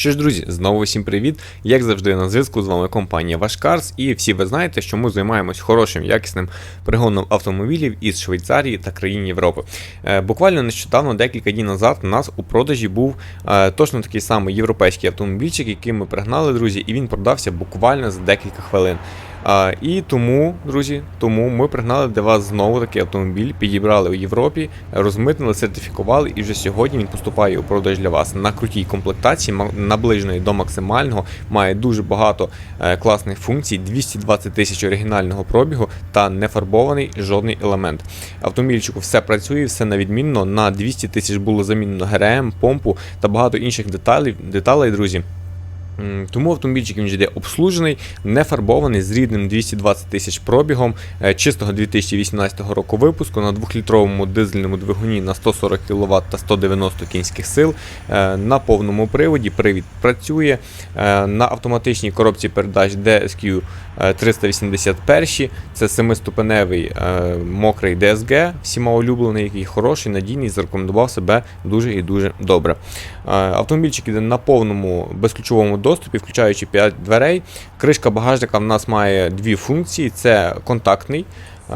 Що ж, друзі, знову всім привіт! Як завжди, на зв'язку з вами компанія Вашкарс, і всі ви знаєте, що ми займаємось хорошим, якісним пригоном автомобілів із Швейцарії та країн Європи. Е, буквально нещодавно, декілька днів назад, у нас у продажі був е, точно такий самий європейський автомобільчик, який ми пригнали, друзі, і він продався буквально за декілька хвилин. А, і тому, друзі, тому ми пригнали для вас знову такий автомобіль, підібрали у Європі, розмитнили, сертифікували, і вже сьогодні він поступає у продаж для вас на крутій комплектації, наближеної до максимального. Має дуже багато е, класних функцій, 220 тисяч оригінального пробігу та не фарбований жодний елемент. Автомобільчику все працює, все на відмінно. На 200 тисяч було замінено ГРМ, помпу та багато інших деталей, деталей друзі. Тому автомобільчик він йде обслужений, не фарбований з рідним 220 тисяч пробігом, е, чистого 2018 року випуску на 2-літровому дизельному двигуні на 140 кВт та 190 кінських сил. е, На повному приводі привід працює. е, На автоматичній коробці передач DSQ е, 381. Це семиступеневий мокрий DSG, всіма улюблений, який хороший, надійний, зарекомендував себе дуже і дуже добре. Е, Автомобільчик іде на повному безключовому доступі, включаючи 5 дверей. Кришка багажника в нас має дві функції: це контактний.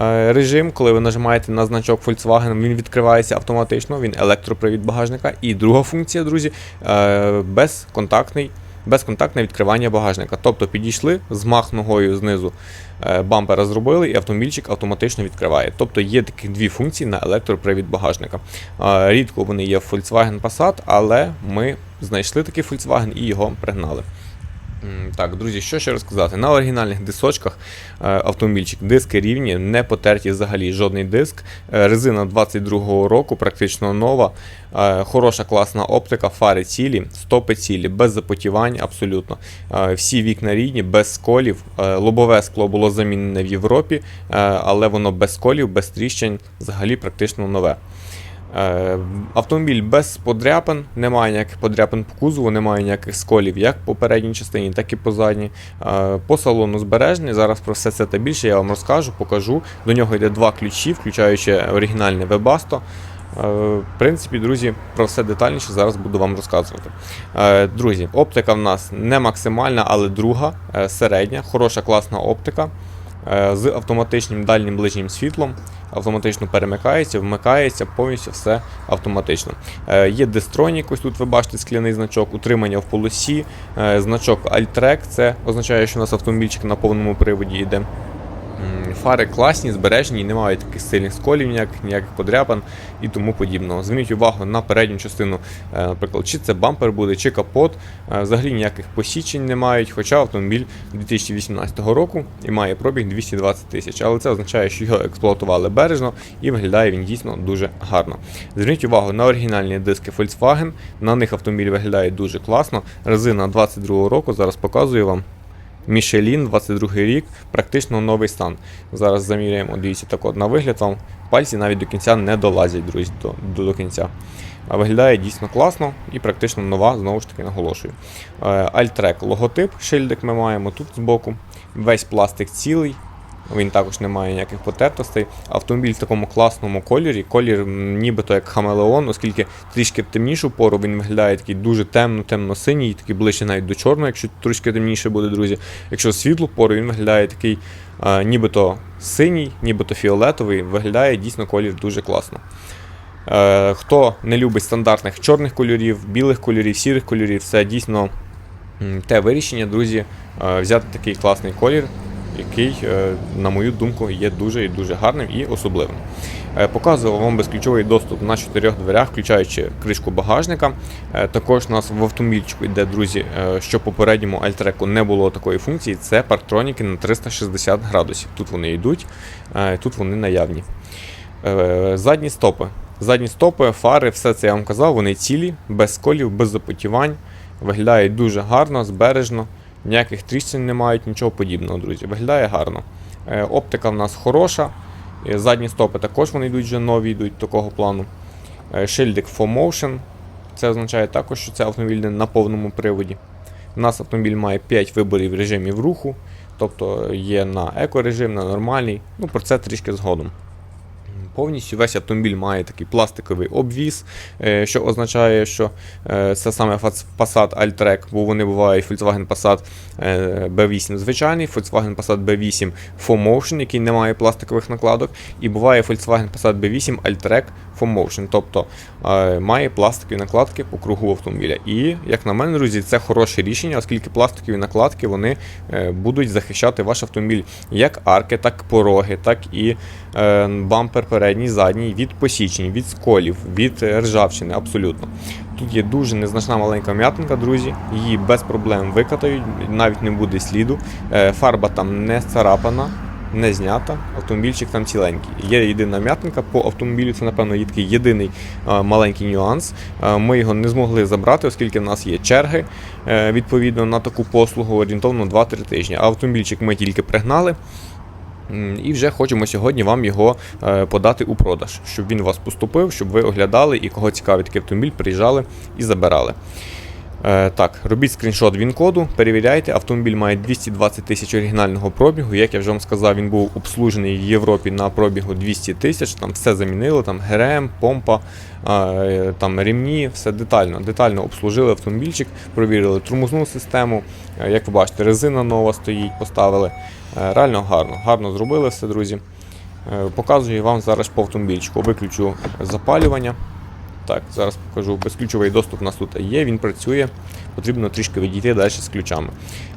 е, Режим, коли ви нажимаєте на значок Volkswagen, він відкривається автоматично, він електропривід багажника. І друга функція, друзі, е, безконтактний, безконтактне відкривання багажника. Тобто підійшли, змах ногою знизу е, бампера зробили, і автомобільчик автоматично відкриває. Тобто є такі дві функції на електропривід багажника. Е, Рідко вони є в Volkswagen Passat, але ми знайшли такий Volkswagen і його пригнали. Так, друзі, що ще розказати? На оригінальних дисочках е, автомобільчик диски рівні, не потерті взагалі жодний диск. Е, Резина 22-го року, практично нова. Е, Хороша класна оптика, фари цілі, стопи цілі, без запотівань абсолютно. Всі вікна рідні, без сколів. Лобове скло було замінене в Європі, але воно без сколів, без тріщин, взагалі практично нове. Е, Автомобіль без подряпин, немає ніяких подряпин по кузову, немає ніяких сколів, як по передній частині, так і по задній. Е, По салону збережний. Зараз про все це та більше я вам розкажу, покажу. До нього йде два ключі, включаючи оригінальне Webasto. Е, В принципі, друзі, про все детальніше зараз буду вам розказувати. Друзі, оптика в нас не максимальна, але друга, середня, хороша класна оптика з автоматичним дальнім ближнім світлом. Автоматично перемикається, вмикається, повністю все автоматично. Е, Є дистронік, ось тут ви бачите скляний значок, утримання в полосі, е, значок Altrek, це означає, що у нас автомобільчик на повному приводі йде. Фари класні, збережені, немає таких сильних сколів, ніяких, ніяких подряпин і тому подібного. Зверніть увагу на передню частину, е, наприклад, чи це бампер буде, чи капот. Е, Взагалі ніяких посічень не мають, хоча автомобіль 2018 року і має пробіг 220 тисяч. Але це означає, що його експлуатували бережно і виглядає він дійсно дуже гарно. Зверніть увагу на оригінальні диски Volkswagen, на них автомобіль виглядає дуже класно. Резина 22 року, зараз показую вам. Мішелін, 22 рік, практично новий стан. Зараз заміряємо, дивіться, так от на вигляд вам пальці навіть до кінця не долазять, друзі, до, до, до кінця. А виглядає дійсно класно і практично нова, знову ж таки наголошую. Е, Альтрек логотип, шильдик ми маємо тут збоку. Весь пластик цілий. Він також не має ніяких потертостей. Автомобіль в такому класному кольорі. Колір нібито як хамелеон, оскільки трішки в темнішу пору він виглядає такий дуже темно, темно-синій, такий ближче навіть до чорного, якщо трішки темніше буде, друзі. Якщо світлу пору, він виглядає такий е, нібито синій, нібито фіолетовий. Виглядає дійсно колір дуже класно. Е, хто не любить стандартних чорних кольорів, білих кольорів, сірих кольорів, це дійсно те вирішення, друзі, е, взяти такий класний колір, який, е, на мою думку, є дуже і дуже гарним і особливим. Е, Показував вам безключовий доступ на чотирьох дверях, включаючи кришку багажника. Е, Також у нас в автомобільчику йде, друзі, що попередньому альтреку не було такої функції. Це парктроніки на 360 градусів. Тут вони йдуть, тут вони наявні. Задні стопи. Задні стопи, фари, все це я вам казав, вони цілі, без сколів, без запотівань. Виглядають дуже гарно, збережно, ніяких тріщин не мають, нічого подібного, друзі. Виглядає гарно. Е, Оптика в нас хороша. Е, Задні стопи також вони йдуть вже нові, йдуть такого плану. Е, Шильдик 4Motion. Це означає також, що це автомобіль не на повному приводі. У нас автомобіль має 5 виборів режимів руху, тобто є на еко-режим, на нормальний. Ну, про це трішки згодом. Повністю весь автомобіль має такий пластиковий обвіз, е, що означає, що е, це саме Passat Alltrack, бо вони бувають Volkswagen Passat е, B8 звичайний, Volkswagen Passat B8 4Motion, який не має пластикових накладок, і буває Volkswagen Passat B8 Alltrack 4Motion, тобто має пластикові накладки по кругу автомобіля. І, як на мене, друзі, це хороше рішення, оскільки пластикові накладки вони будуть захищати ваш автомобіль як арки, так пороги, так і бампер передній, задній від посічень, від сколів, від е, ржавчини, абсолютно. Тут є дуже незначна маленька м'ятинка, друзі. Її без проблем викатають, навіть не буде сліду. Е, Фарба там не царапана, не знята, автомобільчик там ціленький. Є єдина м'ятинка по автомобілю, це, напевно, є такий єдиний е, маленький нюанс. Е, Ми його не змогли забрати, оскільки в нас є черги е, відповідно на таку послугу орієнтовно 2-3 тижні. А автомобільчик ми тільки пригнали. І вже хочемо сьогодні вам його е, подати у продаж, щоб він вас поступив, щоб ви оглядали і кого цікавить автомобіль, приїжджали і забирали. Е, так, робіть скріншот він-коду, перевіряйте. Автомобіль має 220 тисяч оригінального пробігу. Як я вже вам сказав, він був обслужений в Європі на пробігу 200 тисяч. Там все замінили, там ГРМ, помпа, е, там ремні, все детально. Детально обслужили автомобільчик, провірили тормозну систему. Е, Як ви бачите, резина нова стоїть, поставили. Реально гарно, гарно зробили все, друзі. Показую вам зараз по автомобільчику. Виключу запалювання. Так, зараз покажу. Безключовий доступ у нас тут є, він працює. Потрібно трішки відійти далі з ключами.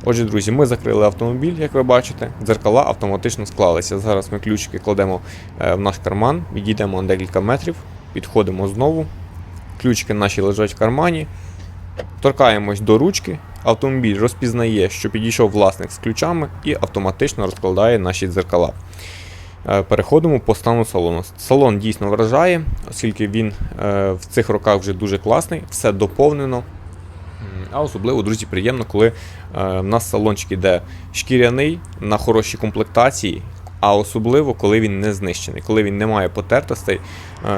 Отже, друзі, ми закрили автомобіль, як ви бачите. Дзеркала автоматично склалися. Зараз ми ключики кладемо е, в наш карман, відійдемо на декілька метрів, підходимо знову. Ключики наші лежать в кармані. Торкаємось до ручки. Автомобіль розпізнає, що підійшов власник з ключами, і автоматично розкладає наші дзеркала. Е, Переходимо по стану салону. Салон дійсно вражає, оскільки він е, в цих роках вже дуже класний, все доповнено. А особливо, друзі, приємно, коли е, в нас салончик іде шкіряний на хорошій комплектації, а особливо, коли він не знищений, коли він не має потертостей.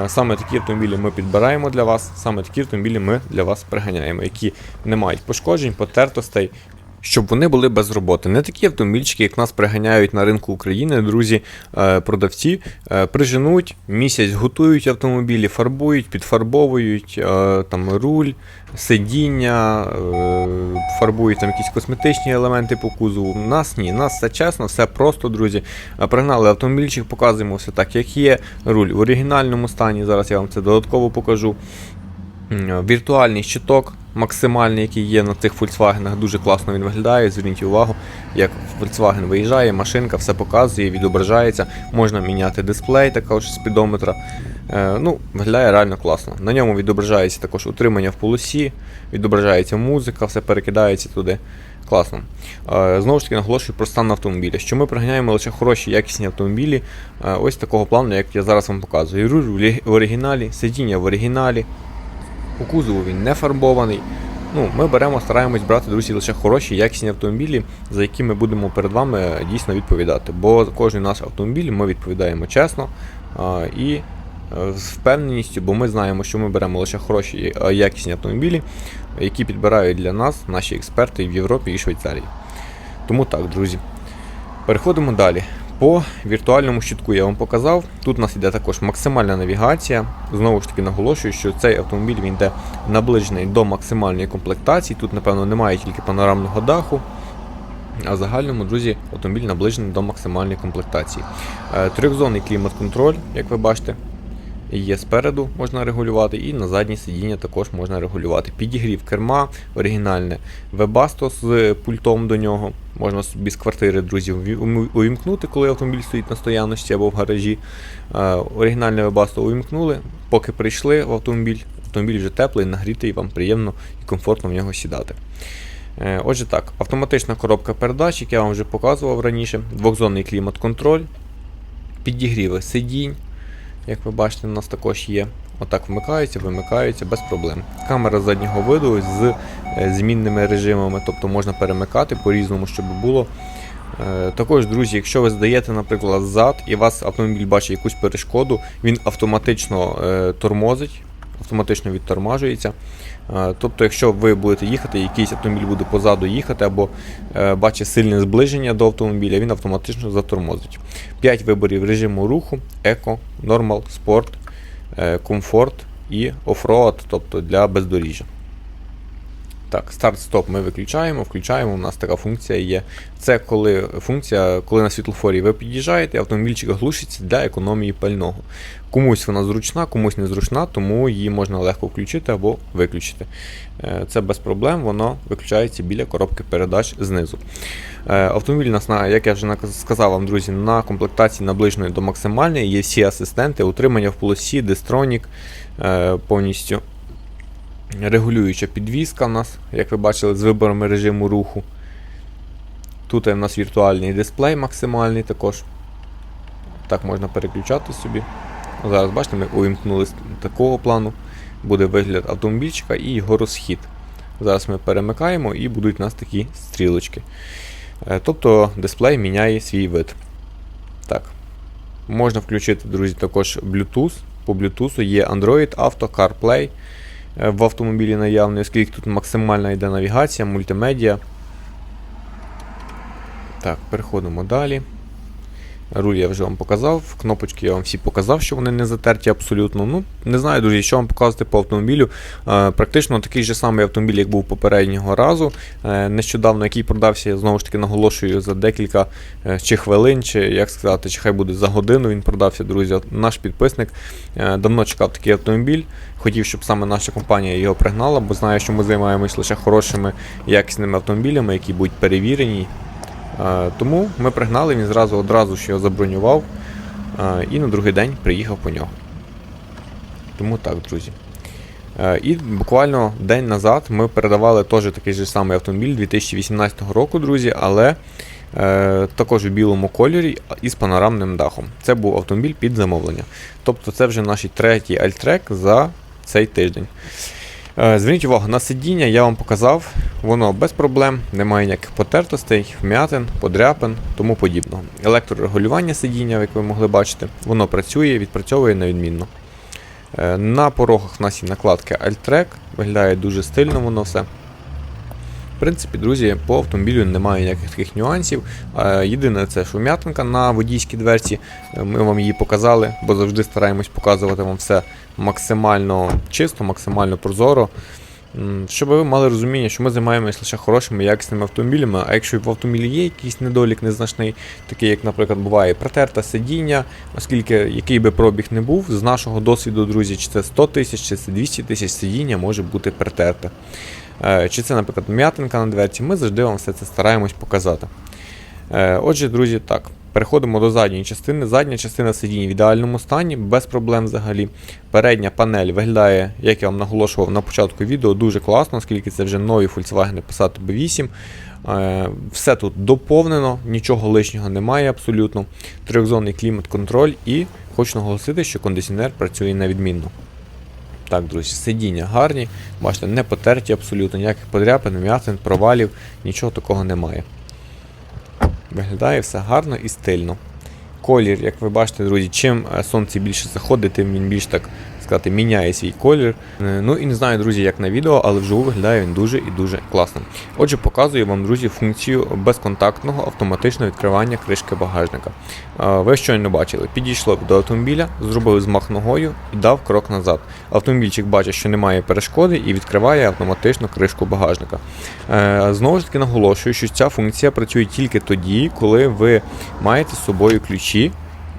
Саме такі автомобілі ми підбираємо для вас, саме такі автомобілі ми для вас приганяємо, які не мають пошкоджень, потертостей, щоб вони були без роботи. Не такі автомобільчики, як нас приганяють на ринку України, друзі, е, продавці е, приженуть, місяць готують автомобілі, фарбують, підфарбовують е, там руль, сидіння, фарбують там якісь косметичні елементи по кузову. Нас ні, нас все чесно, все просто, друзі. Пригнали автомобільчик, показуємо все так, як є. Руль в оригінальному стані. Зараз я вам це додатково покажу. Віртуальний щиток максимальний, який є на цих Volkswagen, дуже класно він виглядає. Зверніть увагу, як Volkswagen виїжджає, машинка все показує, відображається. Можна міняти дисплей також спідометра. Е, ну, виглядає реально класно. На ньому відображається також утримання в полосі, відображається музика, все перекидається туди. Класно. Е, Знову ж таки наголошую про стан автомобіля, що ми приганяємо лише хороші якісні автомобілі, е, ось такого плану, як я зараз вам показую. Руль в оригіналі, сидіння в оригіналі, по кузову він не фарбований. Ну, Ми беремо, стараємось брати, друзі, лише хороші, якісні автомобілі, за які ми будемо перед вами е, дійсно відповідати. Бо за кожен наш автомобіль ми відповідаємо чесно і е, з впевненістю, бо ми знаємо, що ми беремо лише хороші е, якісні автомобілі, які підбирають для нас наші експерти в Європі і Швейцарії. Тому так, друзі. Переходимо далі. По віртуальному щитку я вам показав. Тут у нас йде також максимальна навігація. Знову ж таки наголошую, що цей автомобіль він йде наближений до максимальної комплектації. Тут, напевно, немає тільки панорамного даху. А в загальному, друзі, автомобіль наближений до максимальної комплектації. Е, Трьохзонний клімат-контроль, як ви бачите, є спереду, можна регулювати, і на заднє сидіння також можна регулювати. Підігрів керма, оригінальне Webasto з пультом до нього. Можна собі з квартири, друзі, увімкнути, коли автомобіль стоїть на стояночці або в гаражі. Е, Оригінальне Webasto увімкнули, поки прийшли в автомобіль, автомобіль вже теплий, нагрітий, вам приємно і комфортно в нього сідати. Е, Отже так, автоматична коробка передач, як я вам вже показував раніше, двохзонний клімат-контроль, підігріви сидінь, як ви бачите, у нас також є. Отак вмикаються, вимикаються без проблем. Камера заднього виду з е, змінними режимами, тобто можна перемикати по-різному, щоб було. Е, Також, друзі, якщо ви здаєте, наприклад, зад і вас автомобіль бачить якусь перешкоду, він автоматично е, тормозить, автоматично відтормажується. Е, Тобто, якщо ви будете їхати, якийсь автомобіль буде позаду їхати, або е, бачить сильне зближення до автомобіля, він автоматично затормозить. 5 виборів режиму руху: еко, нормал, спорт, е, комфорт і офроад, тобто для бездоріжжя. Так, старт-стоп ми виключаємо, включаємо. У нас така функція є. Це коли функція, коли на світлофорі ви під'їжджаєте, автомобільчик глушиться для економії пального. Комусь вона зручна, комусь не зручна, тому її можна легко включити або виключити. Е, Це без проблем, воно виключається біля коробки передач знизу. Е, Автомобіль у нас, як я вже сказав вам, друзі, на комплектації наближеної до максимальної, є всі асистенти, утримання в полосі, дистронік е, повністю регулююча підвізка у нас, як ви бачили, з виборами режиму руху. Тут у нас віртуальний дисплей максимальний також. Так можна переключати собі. Зараз бачите, ми увімкнули з такого плану. Буде вигляд автомобільчика і його розхід. Зараз ми перемикаємо і будуть у нас такі стрілочки. Е, Тобто дисплей міняє свій вид. Так. Можна включити, друзі, також Bluetooth. По Bluetooth є Android Auto CarPlay в автомобілі наявний, оскільки тут максимальна йде навігація, мультимедіа. Так, переходимо далі. Руль я вже вам показав, кнопочки я вам всі показав, що вони не затерті абсолютно. Ну, не знаю, друзі, що вам показати по автомобілю. Е, практично такий же самий автомобіль, як був попереднього разу. Е, нещодавно, який продався, я знову ж таки наголошую, за декілька е, чи хвилин, чи як сказати, чи хай буде за годину він продався, друзі. Наш підписник е, давно чекав такий автомобіль. Хотів, щоб саме наша компанія його пригнала, бо знає, що ми займаємось лише хорошими якісними автомобілями, які будуть перевірені. Е, Тому ми пригнали, він зразу одразу ж забронював е, і на другий день приїхав по нього. Тому так, друзі. Е, І буквально день назад ми передавали теж такий же самий автомобіль 2018 року, друзі, але е, також у білому кольорі із панорамним дахом. Це був автомобіль під замовлення. Тобто це вже наш третій альтрек за цей тиждень. Е, Зверніть увагу, на сидіння я вам показав, воно без проблем, немає ніяких потертостей, вмятин, подряпин, тому подібного. Електрорегулювання сидіння, як ви могли бачити, воно працює, відпрацьовує невідмінно. Е, На порогах в нас є накладки Altrek, виглядає дуже стильно воно все. В принципі, друзі, по автомобілю немає ніяких таких нюансів. Е, Єдине це шум'ятинка на водійській дверці. Е, Ми вам її показали, бо завжди стараємось показувати вам все максимально чисто, максимально прозоро. Щоб ви мали розуміння, що ми займаємося лише хорошими якісними автомобілями, а якщо в автомобілі є якийсь недолік незначний, такий як, наприклад, буває протерта сидіння, оскільки який би пробіг не був, з нашого досвіду, друзі, чи це 100 тисяч, чи це 200 тисяч сидіння може бути протерте. Е, Чи це, наприклад, м'ятинка на дверці, ми завжди вам все це стараємось показати. Е, Отже, друзі, так, переходимо до задньої частини. Задня частина сидінь в ідеальному стані, без проблем взагалі. Передня панель виглядає, як я вам наголошував на початку відео, дуже класно, оскільки це вже нові Volkswagen Passat B8. Е, Все тут доповнено, нічого лишнього немає абсолютно. Трьохзонний клімат-контроль і хочу наголосити, що кондиціонер працює на відмінно. Так, друзі, сидіння гарні, бачите, не потерті абсолютно, ніяких подряпин, м'ятин, провалів, нічого такого немає. Виглядає все гарно і стильно. Колір, як ви бачите, друзі, чим е, сонце більше заходить, тим він більш так сказати, міняє свій колір. Е, Ну і не знаю, друзі, як на відео, але вживу виглядає він дуже і дуже класно. Отже, показую вам, друзі, функцію безконтактного автоматичного відкривання кришки багажника. Е, Ви щойно бачили, підійшло до автомобіля, зробив змах ногою і дав крок назад. Автомобільчик бачить, що немає перешкоди і відкриває автоматично кришку багажника. Е, Знову ж таки наголошую, що ця функція працює тільки тоді, коли ви маєте з собою ключі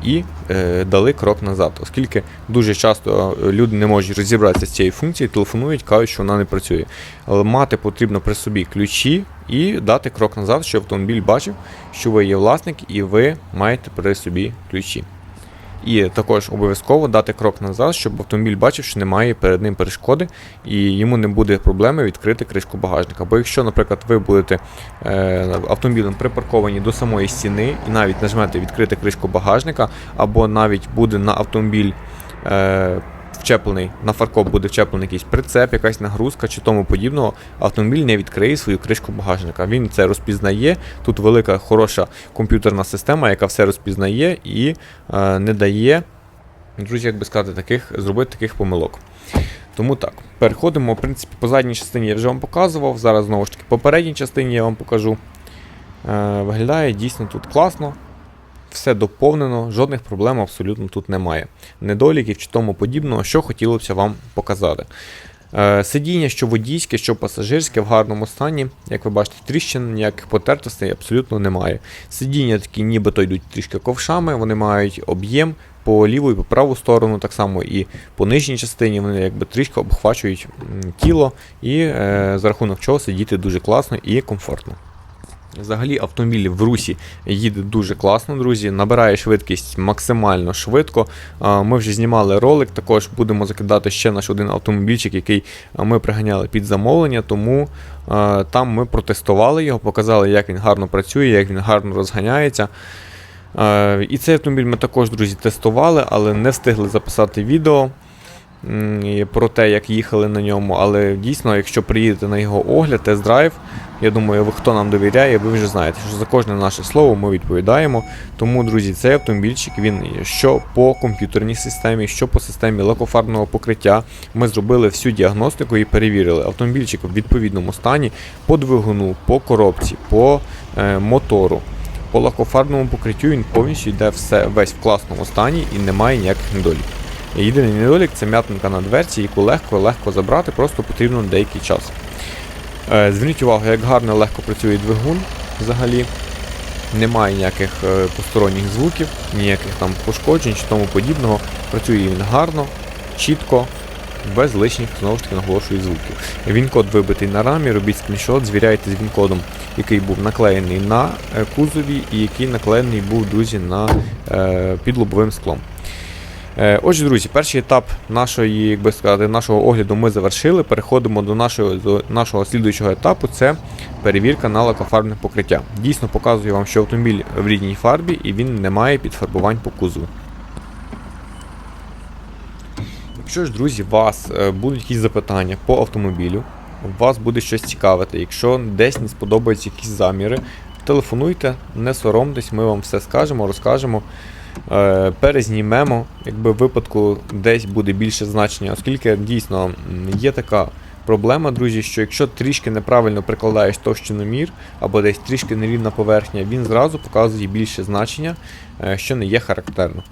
і е, дали крок назад, оскільки дуже часто е, люди не можуть розібратися з цією функцією, телефонують, кажуть, що вона не працює. Але мати потрібно при собі ключі і дати крок назад, щоб автомобіль бачив, що ви є власник і ви маєте при собі ключі. І також обов'язково дати крок назад, щоб автомобіль бачив, що немає перед ним перешкоди, і йому не буде проблеми відкрити кришку багажника. Бо якщо, наприклад, ви будете е, автомобілем припарковані до самої стіни і навіть нажмете відкрити кришку багажника, або навіть буде на автомобіль. Е, Вчеплений на фаркоп буде вчеплений якийсь прицеп, якась нагрузка чи тому подібного, автомобіль не відкриє свою кришку багажника. Він це розпізнає. Тут велика хороша комп'ютерна система, яка все розпізнає і е, не дає, друзі, як би сказати, таких, зробити таких помилок. Тому так, переходимо, в принципі, по задній частині я вже вам показував. Зараз знову ж таки по передній частині я вам покажу. Е, виглядає дійсно тут класно. Все доповнено, жодних проблем абсолютно тут немає. Недоліків чи тому подібного, що хотілося б вам показати. Е, Сидіння, що водійське, що пасажирське в гарному стані, як ви бачите, тріщин, ніяких потертостей абсолютно немає. Сидіння такі нібито йдуть трішки ковшами, вони мають об'єм по ліву і по праву сторону, так само і по нижній частині вони якби трішки обхвачують тіло, і е, за рахунок чого сидіти дуже класно і комфортно. Взагалі автомобіль в русі їде дуже класно, друзі. Набирає швидкість максимально швидко. Ми вже знімали ролик, також будемо закидати ще наш один автомобільчик, який ми приганяли під замовлення, тому там ми протестували його, показали, як він гарно працює, як він гарно розганяється. І цей автомобіль ми також, друзі, тестували, але не встигли записати відео про те, як їхали на ньому. Але дійсно, якщо приїдете на його огляд, тест-драйв, я думаю, ви хто нам довіряє, ви вже знаєте, що за кожне наше слово ми відповідаємо. Тому, друзі, цей автомобільчик він що по комп'ютерній системі, що по системі лакофарбного покриття. Ми зробили всю діагностику і перевірили. Автомобільчик в відповідному стані по двигуну, по коробці, по е, мотору. По лакофарбному покриттю він повністю йде все весь в класному стані і немає ніяких недоліків. Єдиний недолік це м'ятинка на дверці, яку легко-легко забрати, просто потрібно деякий час. Е, Зверніть увагу, як гарно легко працює двигун взагалі. Немає ніяких е, посторонніх звуків, ніяких там пошкоджень чи тому подібного. Працює він гарно, чітко, без лишніх, знову ж таки, наголошую звуків. Він-код вибитий на рамі, робіть скріншот, звіряйте з він-кодом, який був наклеєний на е, кузові і який наклеєний був, друзі, на, під лобовим склом. Е, Отже, друзі, перший етап нашої, як би сказати, нашого огляду ми завершили. Переходимо до нашого, до нашого слідуючого етапу це перевірка на лакофарбне покриття. Дійсно показую вам, що автомобіль в рідній фарбі і він не має підфарбувань по кузову. Якщо ж, друзі, у вас е, будуть якісь запитання по автомобілю, вас буде щось цікавити, якщо десь не сподобаються якісь заміри, телефонуйте, не соромтесь, ми вам все скажемо, розкажемо. Е, перезнімемо, якби в випадку десь буде більше значення, оскільки дійсно є така проблема, друзі, що якщо трішки неправильно прикладаєш товщиномір або десь трішки нерівна поверхня, він зразу показує більше значення, е, що не є характерно.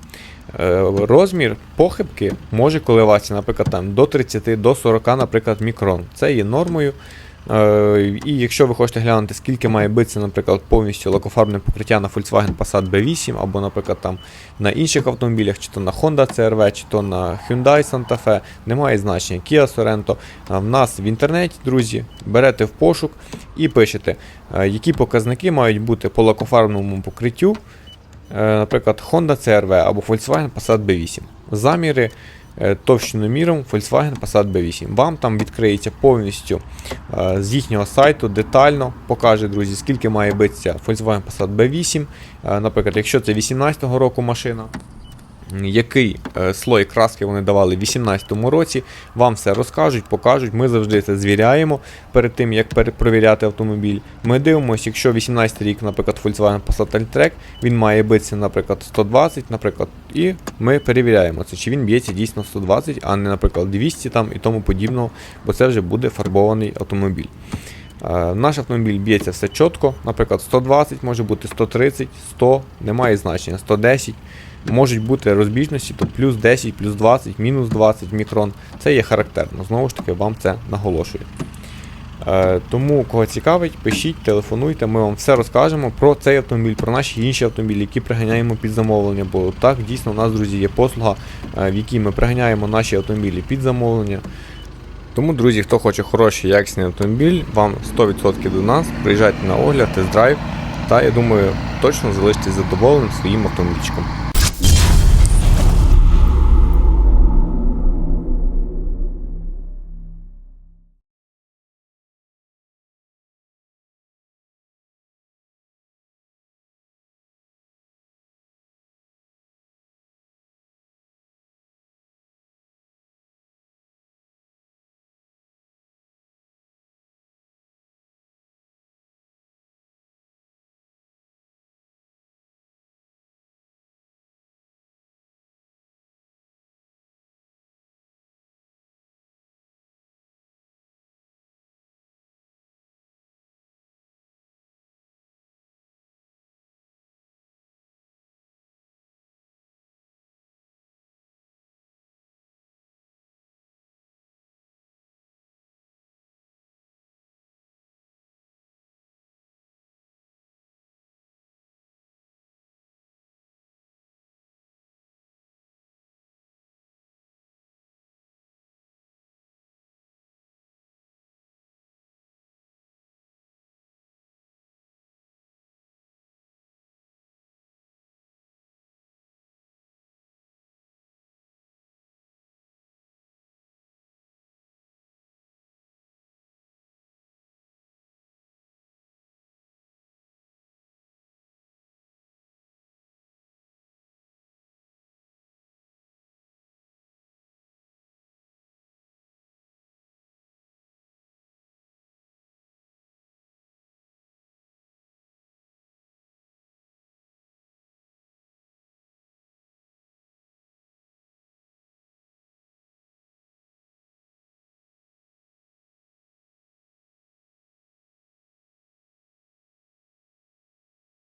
Е, Розмір похибки може коливатися, наприклад, там, до 30 до 40, наприклад, мікрон. Це є нормою. Е, І якщо ви хочете глянути, скільки має битися, наприклад, повністю лакофарбне покриття на Volkswagen Passat B8, або, наприклад, там на інших автомобілях, чи то на Honda CRV, чи то на Hyundai Santa Fe, немає значення. Kia Sorento. В нас в інтернеті, друзі, берете в пошук і пишете, е, які показники мають бути по лакофарбному покриттю, е, наприклад, Honda CRV або Volkswagen Passat B8. Заміри е, товщиноміром Volkswagen Passat B8. Вам там відкриється повністю е, з їхнього сайту детально покаже, друзі, скільки має битися Volkswagen Passat B8. Е, Наприклад, якщо це 18-го року машина. Який е, слой краски вони давали в 2018 році, вам все розкажуть, покажуть. Ми завжди це звіряємо перед тим, як перепровіряти автомобіль. Ми дивимося, якщо 18 рік, наприклад, Volkswagen Passat Alltrack, він має битися, наприклад, 120, наприклад, і ми перевіряємо це, чи він б'ється дійсно 120, а не, наприклад, 200 там і тому подібного, бо це вже буде фарбований автомобіль. Е, Наш автомобіль б'ється все чітко, наприклад, 120 може бути 130, 100, немає значення, 110. Можуть бути розбіжності, то плюс 10, плюс 20, мінус 20 мікрон. Це є характерно. Знову ж таки, вам це наголошую. Е, тому, кого цікавить, пишіть, телефонуйте, ми вам все розкажемо про цей автомобіль, про наші інші автомобілі, які приганяємо під замовлення. Бо так, дійсно, у нас, друзі, є послуга, е, в якій ми приганяємо наші автомобілі під замовлення. Тому, друзі, хто хоче хороший якісний автомобіль, вам 100% до нас, приїжджайте на огляд, тест-драйв, та я думаю, точно залишитесь задоволеним своїм автомобільчиком.